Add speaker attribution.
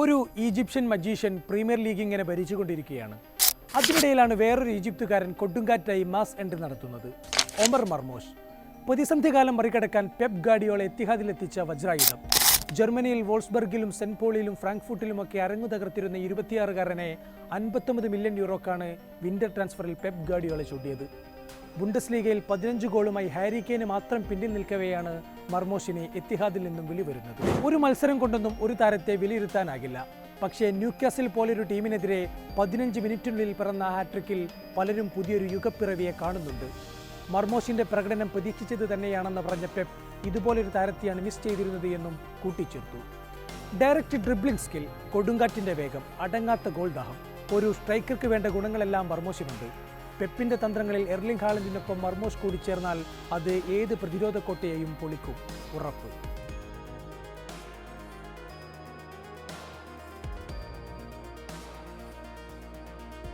Speaker 1: ഒരു Egyptian magician premier league ഇങ്ങനെ ഭരിച്ചുകൊണ്ടിരിക്കുകയാണ്. അതിനിടയിലാണ് വേറൊരു ഈജിപ്തുകാരൻ കൊടുങ്കാറ്റായി മാസ് എൻട്രി നടത്തുന്നത്. Omar Marmoush. പ്രതിസന്ധി കാലം മറികടക്കാൻ പെപ് ഗാഡിയോളെ എത്തിഹാദിലെത്തിച്ച വജ്രായുധം. ജർമ്മനിയിൽ വോൾസ്ബർഗിലും സെന്റ് പോളിയിലും ഫ്രാങ്ക്ഫൂട്ടിലുമൊക്കെ അരങ്ങു തകർത്തിരുന്ന ഇരുപത്തിയാറുകാരനെ അൻപത്തൊമ്പത് മില്യൺ യൂറോക്കാണ് വിന്റർ ട്രാൻസ്ഫറിൽ പെപ് ഗാഡിയോളെ ചൂണ്ടിയത്. ബുണ്ടസ് ലീഗയിൽ പതിനഞ്ച് ഗോളുമായി ഹാരി കെയിന് മാത്രം പിന്നിൽ നിൽക്കവെയാണ് മർമോഷിനെ എത്തിഹാദിൽ നിന്നും വിളി വരുന്നത് ഒരു മത്സരം കൊണ്ടൊന്നും ഒരു താരത്തെ വിലയിരുത്താനാകില്ല. പക്ഷേ ന്യൂക്യാസിൽ പോലൊരു ടീമിനെതിരെ പതിനഞ്ച് മിനിറ്റിനുള്ളിൽ പിറന്ന ഹാട്രിക്കിൽ പലരും പുതിയൊരു യുഗപ്പിറവിയെ കാണുന്നുണ്ട്. മർമോഷിന്റെ പ്രകടനം പ്രതീക്ഷിച്ചത് തന്നെയാണെന്ന് പറഞ്ഞ പെപ് ഇതുപോലൊരു താരത്തെയാണ് മിസ് ചെയ്തിരുന്നത് എന്നും കൂട്ടിച്ചേർത്തു. ഡയറക്റ്റ് ഡ്രിബ്ലിംഗ് സ്കിൽ കൊടുങ്കാറ്റിന്റെ വേഗം അടങ്ങാത്ത ഗോൾ ദാഹം ഒരു സ്ട്രൈക്കർക്ക് വേണ്ട ഗുണങ്ങളെല്ലാം മർമോഷിനുണ്ട്. പെപ്പിന്റെ തന്ത്രങ്ങളിൽ എർലിംഗ് ഹാളൻഡിനൊപ്പം മർമോസ് കൂടി ചേർന്നാൽ അത് ഏത് പ്രതിരോധ കോട്ടയെയും പൊളിക്കും. ഉറപ്പ്.